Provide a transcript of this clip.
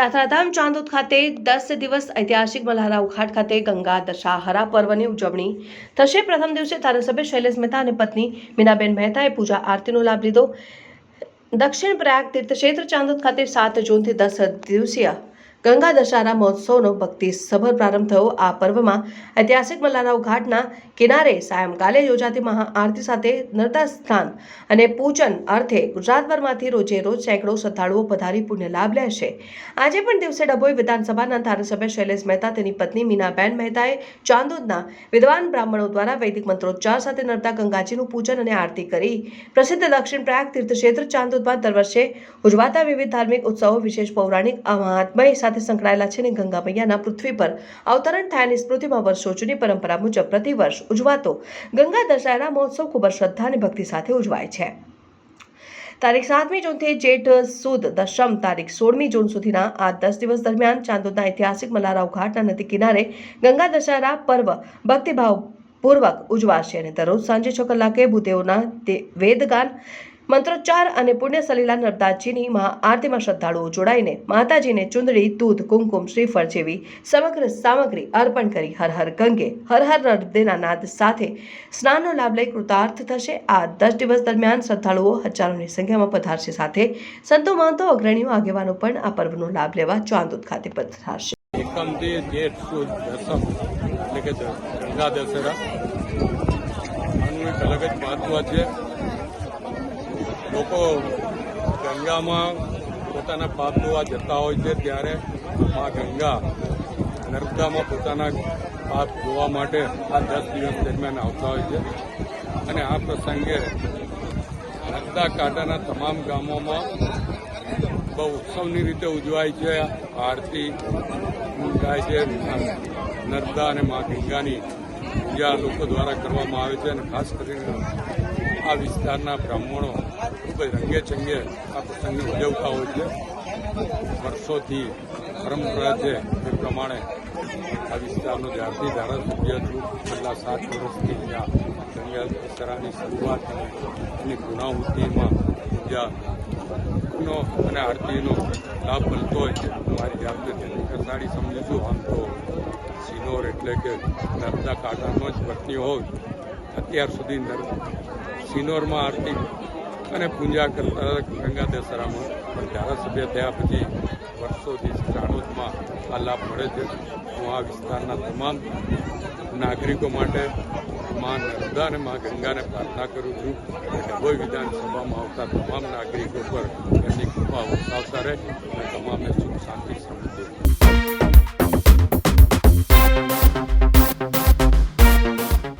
યાત્રાધામ ચાંદોદ ખાતે દસ દિવસ ઐતિહાસિક મલ્હારા ઉઘાટ ખાતે ગંગા દશાહરા પર્વની ઉજવણી થશે. પ્રથમ દિવસે ધારાસભ્ય શૈલેષ મહેતા અને પત્ની મીનાબેન મહેતાએ પૂજા આરતીનો લાભ લીધો. દક્ષિણ પ્રયાગ તીર્થક્ષેત્ર ચાંદોદ ખાતે સાત જૂનથી દસ દિવસીય ગંગા દશહરા મહોત્સવનો ભક્તિ સભર પ્રારંભ થયો આ પર્વમાં. ઐતિહાસિક મલ્લારાવ ઘાટના કિનારે સાયંકાલે યોજાતી મહાઆરતી સાથે નર્તા સ્થાન અને પૂજન અર્થે ગુજરાતભરમાંથી રોજે રોજ સેંકડો શ્રદ્ધાળુઓ પધારી પુણ્ય લાભ લેશે આજે પણ દિવસે ડભોઈ વિધાનસભાના ધારાસભ્ય શૈલેષ મહેતા, તેની પત્ની મીનાબેન મહેતાએ ચાંદોદના વિદ્વાન બ્રાહ્મણો દ્વારા વૈદિક મંત્રોચ્ચાર સાથે નર્તા ગંગાજીનું પૂજન અને આરતી કરી. પ્રસિદ્ધ દક્ષિણ પ્રયાગ તીર્થક્ષેત્ર ચાંદોદમાં દર વર્ષે ઉજવાતા વિવિધ ધાર્મિક ઉત્સવો, વિશેષ પૌરાણિક મહાત્મય સાથે સંકળાયેલા છે અને ગંગા મૈયાના પૃથ્વી પર અવતરણ થયાની સ્મૃતિમાં વર્ષો જૂની પરંપરા મુજબ પ્રતિવર્ષ ઉજવાતો ગંગા દશહરા મહોત્સવ ખૂબ જ શ્રદ્ધા અને ભક્તિ સાથે ઉજવાય છે. તારીખ સાતમી જૂનથી જેઠ સુદ દશમ તારીખ સોળમી જૂન સુધીના આ દસ દિવસ દરમિયાન ચાંદોદના ઐતિહાસિક મલારાવ ઘાટના નદી કિનારે ગંગા દશહરા પર્વ ભક્તિભાવ પૂર્વક ઉજવાશે અને દરરોજ સાંજે છ કલાકે ભૂદેવોના વેદગાન મંત્રોચ્ચાર અને પુણ્ય સલીલા નર્મદાજીની મહાઆરતીમાં શ્રદ્ધાળુઓ જોડાઈને માતાજીને ચુંદડી, દૂધ, કુમકુમ, શ્રીફળ જેવી સમગ્ર સામગ્રી અર્પણ કરી હર હર ગંગે, હર હર નર્મદેના નાદ સાથે સ્નાનનો લાભ લઈ કૃતાર્થ થશે. આ દસ દિવસ દરમિયાન શ્રદ્ધાળુઓ હજારોની સંખ્યામાં પધારશે સાથે સંતો, મહંતો, અગ્રણીઓ, આગેવાનો પણ આ પર્વનો લાભ લેવા ચાંદોદ ખાતે પધારશે. ગંગા દશેરા. અલગ જ મહત્વ છે. લોકો ગંગામાં પોતાના પાપ ધોવા જતા હોય છે ત્યારે આ ગંગા નર્મદામાં પોતાના પાપ ધોવા માટે આ દસ દિવસ દરમિયાન આવતા હોય છે. અને આ પ્રસંગે નર્મદા કાંઠાના તમામ ગામોમાં બહુ ઉત્સવની રીતે ઉજવાય છે. આરતી થાય છે. નર્મદા અને મા ગંગાની પૂજા લોકો દ્વારા કરવામાં આવે છે અને ખાસ કરીને આ વિસ્તારના બ્રાહ્મણો ખૂબ જ રંગે ચંગે આ પ્રસંગને ઉજવતા હોય છે. વર્ષોથી પરંપરા છે એ પ્રમાણે આ વિસ્તારનો જ્યારથી ધારાસભ્ય છું. છેલ્લા સાત વર્ષથી ત્યાં ગંગા દશેરાની શરૂઆત અને એની પૂર્ણાહુતિમાં પૂજા નો અને આરતીનો લાભ મળતો હોય છે. મારી જાતને તેની સમજું છું. આમ તો સિનોર એટલે કે નર્મદા કાંઠાનો જ વતની હોય. અત્યાર સુધી સિનોરમાં આરતી અને પૂજા કરતા ગંગા દશેરામાં પણ ધારાસભ્ય થયા પછી વર્ષોથી ચાણોદમાં આ લાભ મળે છે. હું આ વિસ્તારના તમામ નાગરિકો માટે મા નર્મદા અને મા ગંગાને પ્રાર્થના કરું છું કે ડભોઈ વિધાનસભામાં આવતા તમામ નાગરિકો પર એમની કૃપા વરસાવતા રહે અને તમામને